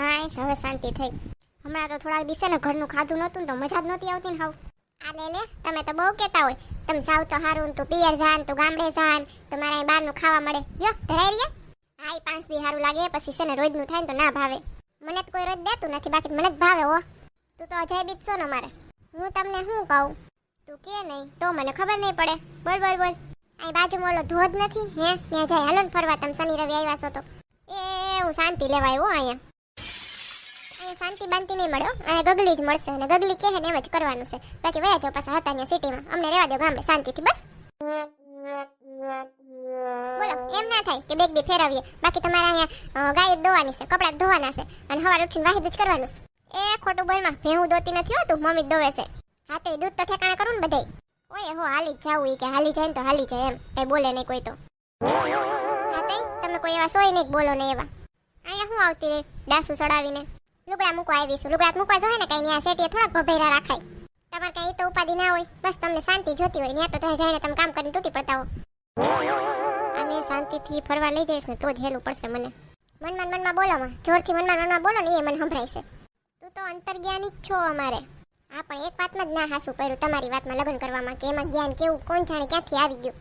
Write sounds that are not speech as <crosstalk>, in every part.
હાય, હવે શાંતિ થઈ. હમણાં તો થોડાક દિવસે ને ઘરનું ખાધું નહોતું તો મજા જ નહોતી આવતી ને હાવ. આ લે લે, તમે તો બહુ કહેતા હોય. તમે સાવ તો હારું તું પિયર જાન તું ગામડે જાન તો મારે અહીં બહારનું ખાવા મળે. જો, ધરાઈ હા એ પાંચ દી હારું લાગે, પછી છે ને રોજનું થાય ને તો ના ભાવે. મને તો કોઈ રોજ દેતું નથી, બાકી મને જ ભાવે, હો. તું તો અજય બીજ છો ને મારે. હું તમને શું કહું? તું કે નહીં, તો મને ખબર નહીં પડે. બોલ બોલ બોલ. અહીં બાજુમાં ઓલો ધોધ નથી? હે, ત્યાં જાય. હાલો ને ફરવા, તમે શનિ રવિ આવ્યા છો તો. એ, હું શાંતિ લેવાય અહીંયા અહીંયા. શાંતિ બાંતિ નહીં મળ્યો અને ગગલી જ મળશે અને ગગલી કહે ને એમ જ કરવાનું છે. બાકી વયા જાવ પાછા હતા અહીંયા સિટીમાં. અમને રહેવા દો ગામડે, શાંતિથી, બસ. બોલો, એમ ના થાય કે બેગ ફેરવીએ. બાકી તમારે અહીંયા ગાય ધોવાની છે, કપડાં ધોવાના છે. અને હવાર ઉઠીને વાહિદ જ કરવાનું છે. એ ખોટું બોલમાં ભેહું ધોતી નથી હોતું મમ્મી ધોવે છે. હા, તો એ દૂધ તો ઠેકાણા કરું ને બધાય. ઓય, હો, હાલી જ ઈ કે હાલી જાય ને તો હાલી જાય એમ. કઈ બોલે નહીં કોઈ તો. હા તમે કોઈ એવા સોય નહીં બોલો ને એવા. અહીંયા હું આવતી રે ડાસુ સડાવીને? લુગડા મૂકવા આવીશું. લુગડા મૂકવા જોઈએ ને કઈ ત્યાં સેટીએ થોડાક ભભેરા રાખાય. તમારે કઈ તો ઉપાધિ ના હોય. બસ તમને શાંતિ જોતી હોય. ત્યાં તો તમે જઈને તમે કામ કરીને તૂટી પડતા હો. અને શાંતિથી ફરવા લઈ જઈશ ને તો જ હેલું પડશે મને. મનમાં મનમાં બોલોમાં જોરથી મનમાં મનમાં બોલો ને એ મને સંભળાય તું તો અંતર્જ્ઞાની જ છો અમારે. હા પણ એક વાતમાં જ ના હાસું પડ્યું તમારી વાતમાં લગ્ન કરવામાં કે એમાં જ્ઞાન કેવું, કોણ જાણે ક્યાંથી આવી ગયું.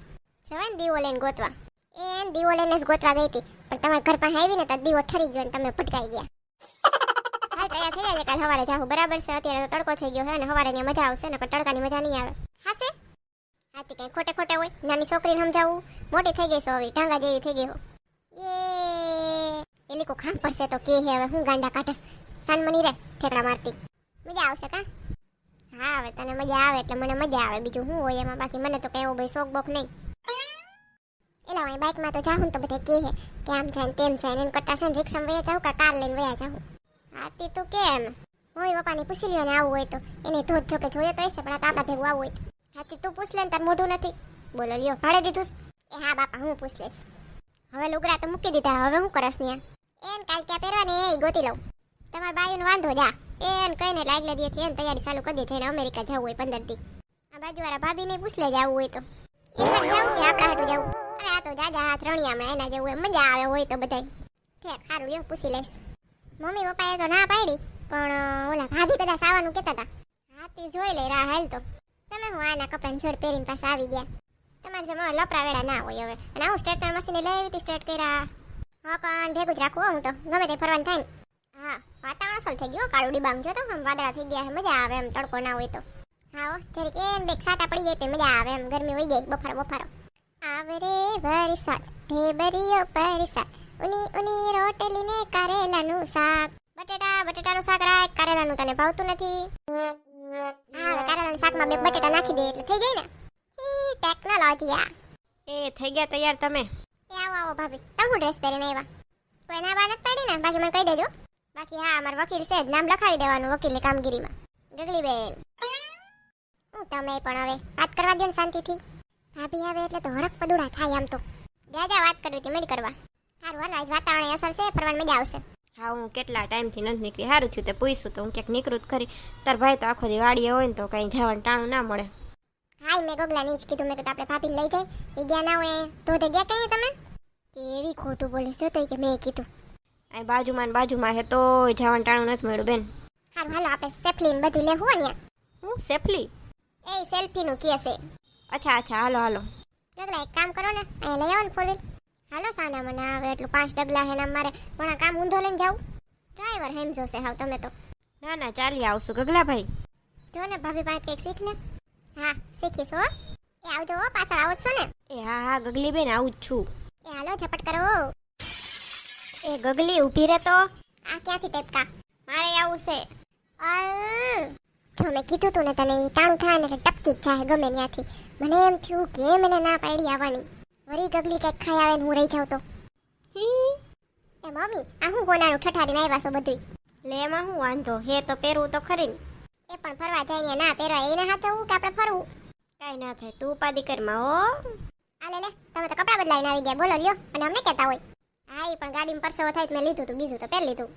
જવાય ને દીવો લઈને ગોતવા. એ દીવો લઈને જ ગોતવા ગઈ હતી. પણ તમારા ઘર પાસે આવી ને તો દીવો ઠરી ગયો ને તમે ભટકાઈ ગયા. તૈયાર થઈ જાય કાલ સવારે જાહું. બરાબર છે, અત્યારે તડકો થઈ ગયો છે અને સવારે મજા આવશે ને તડકાની મજા નહીં આવે. હાસે હાથી કઈ ખોટે ખોટે હોય, નાની છોકરીને સમજાવું. મોટી થઈ ગઈ છે હવે ટાંગા જેવી થઈ ગઈ હો. એ એલી કો ખામ પડશે તો કે હે, હવે હું ગાંડા કાઢસ સાન મની રે, ઠેકડા મારતી. મજા આવશે કા? હા, હવે તને મજા આવે એટલે મને મજા આવે. બીજું શું હોય એમાં? બાકી મને તો કઈ એવો ભાઈ શોખ બોખ નહીં. એલા, હું બાઇકમાં તો જાઉં તો બધા કહે કે આમ જાય તેમ જાય ને એમ કરતા છે રિક્ષામાં વયા જાઉં કા કાર લઈને વયા જાઉં હા તે કેમ? હોય પપ્પાને પૂછી લ્યો ને આવું હોય તો. એને ધોધ જો કે જોયો તો હશે, પણ આ તો ભેગું આવું હોય તો. આરતી તું પૂછ લે ને તાર મોઢું નથી. બોલો, લ્યો. ભાડે દીધું એ હા, બાપા, હું પૂછ લઈશ. હવે લુગડા તો મૂકી દીધા, હવે હું કરસ ત્યાં એન કાલ ક્યાં પહેરવાની, એ ગોતી લઉં. તમારા બાયુનો વાંધો જા. એન કહીને લાગલે દીએથી એને તૈયારી ચાલુ કરી દે જઈને અમેરિકા જવું હોય પંદર દી. આ બાજુવાળા ભાભીને પૂછ લે જવું હોય તો. એ પણ જાવું કે આપણા હાટું જવું અરે આ તો જાજા હાથ રણિયામણા એના જેવું મજા આવે હોય તો બધાય. ઠેક સારું લ્યો, પૂછી લઈશ. મમ્મી પપ્પાએ તો ના પાડી, પણ ઓલા ભાભી કદાચ આવવાનું કહેતા હતા હાથી જોઈ લે રાહ હાલ તો. તમે હું આના કપડાં શર્ટ પહેરીને પાસે આવી ગયા? તમારે જમા લપરા વેળા ના હોય હવે. અને આવું સ્ટ્રેટનર મશીને લઈ આવી સ્ટેટ કર્યા. હા, પણ ભેગું જ રાખવું હું તો. ગમે તે ફરવાનું થાય હા, વાતાવરણ અસલ થઈ ગયું કાળું ડિબાંગ જો તો. વાદળા થઈ ગયા મજા આવે એમ, તડકો ના હોય તો. હો જરીક એમ બેક સાટા પડી જાય તે મજા આવે એમ, ગરમી હોય જાય, બફારો બફારો. આવે રે વરસાદ ઢેબરીઓ પરસાદ ઉની ઉની રોટલી ને કારેલાનું શાક. બટેટા બટેટાનું શાક રાખ કારેલાનું તને ભાવતું નથી? હા કારેલાના શાકમાં બે બટેટા નાખી દે એટલે થઈ જાય ને? હી ટેકનોલોજી આ. એ થઈ ગયા તૈયાર તમે. એ આવો આવો ભાભી. તમે હું ડ્રેસ પહેરીને આવ્યા. કોઈ ના બાર પાડી ને? બાકી મને કહી દેજો. બાકી હા અમાર વકીલ છે જ. નામ લખાવી દેવાનું વકીલની કામગીરીમાં. ગગલી બેન. હું તમે પણ હવે વાત કરવા દો ને શાંતિથી. ભાભી આવે એટલે તો હરક પદુડા થાય આમ તો. જા જા વાત કરવી હતી મેં કરવા. સારું હાલ આજ વાતાવરણ અસર છે ફરવાની મજા આવશે. હા હું કેટલા ટાઈમથી નથી નીકળી. સારું થયું તે પૂછું તો હું ક્યાંક નીકળું જ ખરી. તાર ભાઈ તો આખો દી વાડીએ હોય ને તો કંઈ જવાનું ટાણું ના મળે. હાય મેં ગોગલા નીચ કીધું મેં કીધું આપણે ભાભી લઈ જાય. એ ગયા ના હોય ધોધે ગયા કહીએ તમે? કેવી ખોટું બોલે છો તો કે મેં કીધું. અહીં બાજુમાં બાજુમાં હે તો જવાનું ટાણું નથી મળ્યું બેન. સારું હાલો આપણે સેફલી ને બધું લેવું હોય ને હું સેફલી? એ સેલ્ફીનું કે છે. અચ્છા અચ્છા હાલો હાલો. ગગલા એક કામ કરો ને અહીંયા લઈ આવો ને ફોલી હાલો સાના મને આવે એટલું પાંચ ડગલા હે ને મારે પણ આ કામ ઊંધો લઈને જાઉં. ડ્રાઈવર હેમ જોશે હાવ તમે તો. ના ના ચાલી આવશું ગગલાભાઈ જો ને ભાભી પાસે કંઈક શીખ ને હા શીખીશ હો. એ આવજો હો પાછળ આવો છો ને. એ હા હા ગગલી બેન આવું જ છું. એ હાલો ઝપટ કરો એ ગગલી ઊભી રહે તો. આ ક્યાંથી ટેપકા? મારે આવું છે. જો મેં કીધું તું ને તને ટાણું થાય ને એટલે ટપકી જ જાય ગમે ત્યાંથી. મને એમ થયું કે મને ના પાડી આવવાની. વળી ગગલી કંઈક ખાઈ આવે ને હું રહી જાઉં તો. એ મમ્મી આ હું કોનાનું ઠઠારીને આવ્યા છો બધું લે એમાં હું વાંધો? હે તો પહેરવું તો ખરી એ પણ ફરવા જાય ને ના પહેરવા એને હાચવું કે આપણે ફરવું? કાંઈ ના થાય તું ઉપાધિ કરમાં હો. આ લે લે તમે તો કપડાં બદલાવીને આવી ગયા બોલો લ્યો અને અમને કહેતા હોય. હા એ પણ ગાડીમાં પરસેવો થાય તો મેં લીધું તું બીજું તો પહેરી લીધું.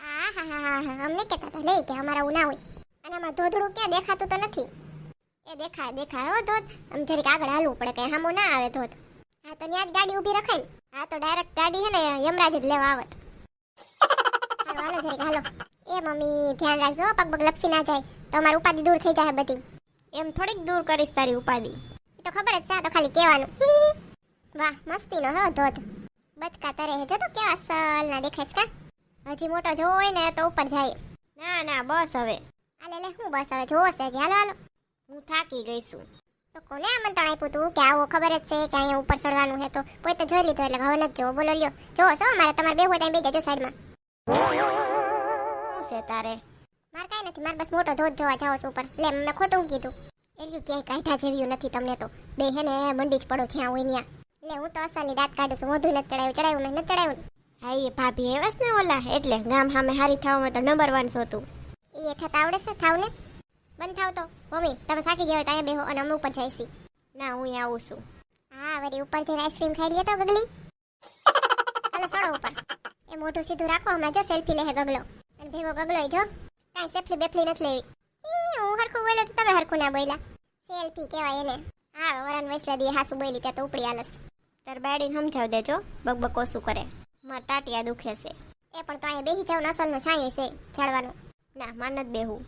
હા હા હા હા હા અમને કહેતા હતા લે કે અમારા ઉના ના હોય. અને આમાં ધોધડું ક્યાં દેખાતું તો નથી. એ દેખાય દેખાય હો ધોધ. આમ જરીક આગળ હાલવું પડે કઈ હામો ના આવે ધોધ. હા તો જ ગાડી ઊભી રખાય હા તો ડાયરેક્ટ ગાડી છે ને યમરાજ જ લેવા આવત. હાલો જરીક હાલો. એ મમ્મી ધ્યાન રાખજો હો, પગ પગ લપસી ના જાય. તો અમારી ઉપાધિ દૂર થઈ જાય બધી. એમ થોડીક દૂર કરીશ તારી ઉપાધિ. એ તો ખબર જ છે તો ખાલી કહેવાનું. હી. વાહ મસ્તીનો હો ધોધ. બચકા તરે હે જો તો કેવા સલ ના દેખાય કા. હજી મોટો જોવો હોય ને તો ઉપર જાય. ના ના બસ હવે. આલે લે હું બસ હવે જોવો છે હાલો હાલો. હું થાકી ગઈ છું. તો કોને આમંત્રણ આપ્યું તું? કે આવો ખબર જ છે કે અહીંયા ઉપર ચડવાનું છે તો કોઈ તો જોઈ લીધું, એટલે હવે નથી જોવો. બોલો લ્યો. જોવો છો મારે તમારે બે હોય બે જજો સાઈડમાં. શું છે તારે? મારે કાંઈ નથી, મારે બસ મોટો ધોધ જોવા છું ઉપર. લે, મેં ખોટું કીધું. એલ્યું ક્યાંય કાંઠા જેવ્યું નથી તમને તો. બે હે ને, મંડી જ પડો જ્યાં હોય ત્યાં લે, હું તો અસલી દાંત કાઢું છું, મોઢું નથી ચડાવ્યું ચડાવ્યું મેં, નથી ચડાવ્યું. હા એ ભાભી એવાસ ને ઓલા. એટલે ગામ સામે હારી થવામાં તો નંબર વન શોતું એ થતા આવડે છે થાવ ને બંધ થાવ તો. મમ્મી તમે થાકી ગયા હોય તો અહીંયા બેહો અને અમે ઉપર જઈશી. ના હું અહીંયા આવું છું. હા વળી ઉપર જઈને આઈસ્ક્રીમ ખાઈ લઈએ તો ગગલી. હાલો સડો ઉપર. એ મોઢું સીધું રાખો હમણાં જો સેલ્ફી લે ગગલો. અને ભેગો ગગલો જો. કાંઈ સેફલી બેફલી નથી લેવી. હું હરખું બોલ્યો તો તમે હરખું ના બોલ્યા. સેલ્ફી કહેવાય એને. હા વરાન વૈસલા દીએ હાસુ બોલી ત્યાં તો ઉપડી આલસ. તાર બાડીને સમજાવ દેજો બકબક ઓછું કરે. મારા ટાટિયા દુખે છે. એ પણ તો અહીંયા બેસી જાવ અસલનું છાંયું છે ઝાડવાનું. ના માન જ બેહું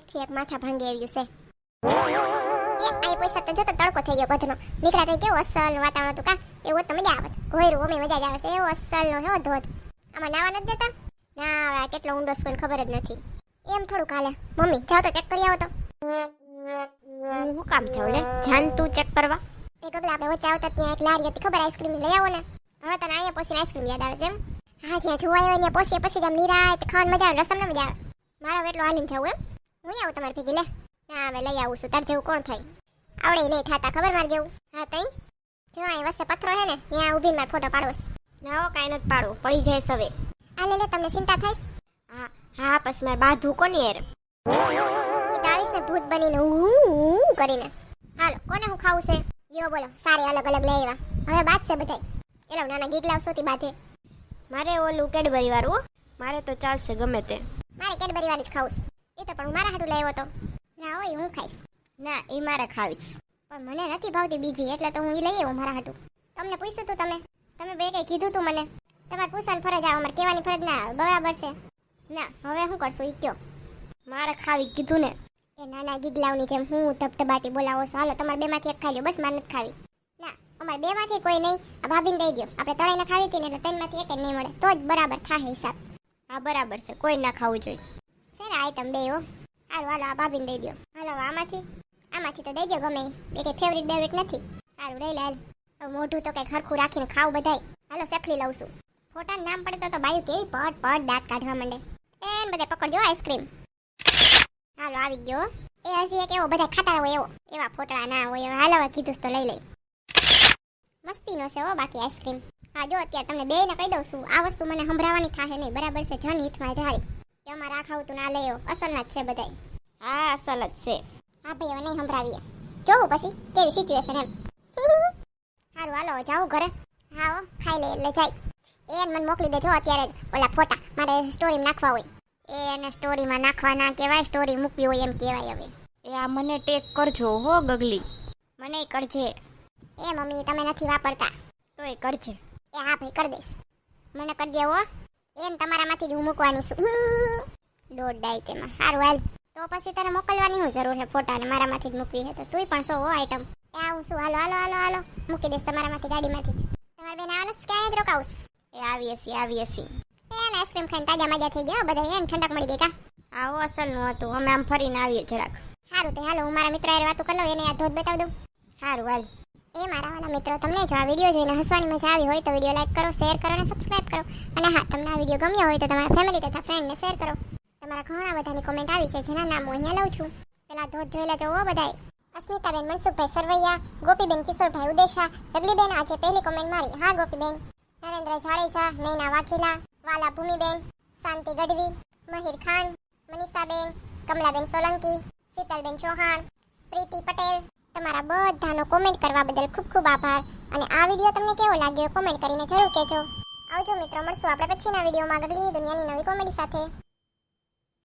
એકથી એક માથા ભાંગી આવ્યું છે. એ આ પૈસા તો જોતો તડકો થઈ ગયો બધનો નીકળ્યા તો કેવું અસલ વાતાવરણ હતું કા? એવું તો મજા આવે. ઘોયરું અમે મજા જ આવે છે. એવો અસલનો હેવો ધોધ. આમાં નાવા નથી દેતા? ના કેટલો ઊંડો સ્કૂલ ખબર જ નથી. એમ થોડું કાલે મમ્મી, જાઓ તો ચેક કરી આવો તો. હું કામ જાઉં લે? જાન તું ચેક કરવા. એ ગગલા આપણે વચ્ચે આવતા ત્યાં એક લારી હતી. ખબર આઈસ્ક્રીમ લઈ આવો ને. હવે તને અહીંયા પોસીને આઈસ્ક્રીમ યાદ આવે છે એમ? હા, જ્યાં જોવાય ત્યાં પોસીએ, પછી આમ નિરાય ખાવાની મજા આવે રસમને મજા આવે. મારો એટલો હાલીને જવું એમ. હું આવું તમારી ભેગી, લે. ના, હવે લઈ આવું છું. તાર જેવું કોણ થાય? આવડે નહીં થાતા, ખબર મારે જેવું? હા, તઈ? જો, અહીં વચ્ચે પથરો હે ને, ત્યાં ઊભી મારો ફોટો પાડોસ ના કાંઈ નથી પાડવું પડી જાય હવે. આ લે લે, તમને ચિંતા થાય હા હા, પછી મારે બાંધવું કોની યાર એ તો ને ભૂત બનીને હું કરીને. હાલો, કોને હું ખાવું છે? યો બોલો, સારી અલગ અલગ લઈ આવ્યા હવે બાદ છે બધાય. એલો નાના ગીગલા સોતી બાધે. મારે ઓલું કેડબરી વાળું મારે તો ચાલશે ગમે તે. મારે કેડબરી વાળું જ ખાવું. એ તો પણ મારા હાટું લાવ્યો તો ના હોય હું ખાઈશ. ના, એ મારે ખાવીશ. પણ મને નથી ભાવતી બીજી, એટલે તો હું એ લઈ આવ્યો મારા હાટું. તમને પૂછ્યું તું તમે? તમે બે કંઈ કીધું તું મને? તમારે પૂછવાની ફરજ આવે અમારે કહેવાની ફરજ ના આવે બરાબર છે. ના, હવે શું કરશું એ કયો. મારે ખાવી કીધું ને. એ નાના ગીગલાવની જેમ હું ધબધબાટી બોલાવો છો. હાલો, તમારે બેમાંથી એક ખાઈ લો બસ, મારે નથી ખાવી. ના, અમારે બેમાંથી કોઈ નહીં. આ ભાભીને દઈ દો આપણે તળાઈને ખાવી હતી ને, એટલે ત્રણમાંથી એક નહીં મળે. તો જ બરાબર થાય હિસાબ. હા, બરાબર છે. કોઈ ના ખાવું જોઈએ. આઈટમ બે હો. હાલો હાલો, આ ભાભીને દઈ દો હાલો આમાંથી? આમાંથી તો દઈ દો ગમે. ઈ. બે કે ફેવરિટ બેવરિટ નથી. સારું લઈ લે હાલ. મોઢું તો કંઈક હરખું રાખીને ખાવું બધાય. હાલો સેફલી લઉં છું. ફોટાનું નામ પડે તો બાયું કેવી પટ પટ દાંત કાઢવા માંડે. એન બધે પકડજો આઈસ્ક્રીમ હાલો, આવી ગયો એ હજી એક એવો બધા ખાતા હોય એવો. એવા ફોટડા ના હોય હાલો કીધું તો લઈ લઈ. મસ્તીનો છે હો બાકી આઈસ્ક્રીમ હા, જો અત્યારે તમને બે ને કહી દઉં છું, આ વસ્તુ મને સંભળાવવાની થાહે નહીં. બરાબર છે, જન હિતમાં જાય કે અમારે આ ખાવું તું ના લઈ આવો અસલના જ છે બધાય. હા અસલ જ છે. હા ભાઈ હવે નહીં સંભળાવીએ. જોવું પછી કેવી સિચ્યુએશન એમ. <laughs> સારું હાલો જાઉં ઘરે. હા હો ખાઈ લે એટલે જાય. એ મને મોકલી દેજો અત્યારે જ. ઓલા ફોટા મારે સ્ટોરીમાં નાખવા હોય. એ એને સ્ટોરીમાં નાખવાના કહેવાય સ્ટોરી મૂકવી હોય એમ કહેવાય હવે. એ આ મને ટેક કરજો હો ગગલી. મને કરજે. એ મમ્મી તમે નથી વાપરતા. તોય કરજે. એ હા ભાઈ કરી દઈશ. મને કરજે હો. એમ તમારામાંથી જ હું મૂકવાની છું. દોઢ ડાય તેમાં. સારું, હાલ. તો પછી તારે મોકલવાની શું જરૂર છે ફોટા ને મારામાંથી જ મૂકવી છે તો તુંય પણ સો હો આઈટમ એ આવું છું હાલો હાલો હાલો હાલો. મૂકી દઈશ તમારામાંથી ગાડીમાંથી જ. તમારે બેન આવવાનું ક્યાંય જ રોકાવું એ આવીએ છીએ આવીએ છીએ. એને આઈસ્ક્રીમ ખાઈને તાજા માજા થઈ ગયા બધા એને ઠંડક મળી ગઈ કા? આવો અસલનું હતું. અમે આમ ફરીને આવીએ જરાક. સારું તો, હાલો, હું મારા મિત્ર વાતો કરી લઉં, એને આ ધોધ બતાવી દઉં. સારું, હાલ. એ મારા વાલા મિત્રો, તમને જો આ વીડિયો જોઈને હસવાની મજા આવી હોય તો વીડિયો લાઈક કરો શેર કરો અને સબસ્ક્રાઇબ કરો. અને હા, તમને આ વીડિયો ગમ્યો હોય તો તમારા ફેમિલી તથા ફ્રેન્ડને શેર કરો. તમારા ઘણા બધાની કોમેન્ટ આવી છે, જેના નામ હું અહીંયા લઉં છું. પેલા ધોધ જોયેલા જોવો બધાય. અસ્મિતાબેન, મનસુખભાઈ સરવૈયા, ગોપીબેન, કિશોરભાઈ ઉદેશા ડબલીબેન આજે પહેલી કોમેન્ટ મારી. હા, ગોપીબેન. નરેન્દ્ર જાડેજા, નૈના વાઘેલા, વાલા ભૂમિબેન, શાંતિ ગઢવી, મહિર ખાન, મનીષાબેન, કમલાબેન સોલંકી, શીતલબેન ચૌહાણ, પ્રીતિ પટેલ તમારા બધાનો કોમેન્ટ કરવા બદલ ખૂબ ખૂબ આભાર. અને આ વીડિયો તમને કેવો લાગ્યો કોમેન્ટ કરીને જરૂર કહેજો. આવજો મિત્રો, મળશું આપણે પછીના વિડીયોમાં. ગગલી દુનિયાની નવી કોમેડી સાથે.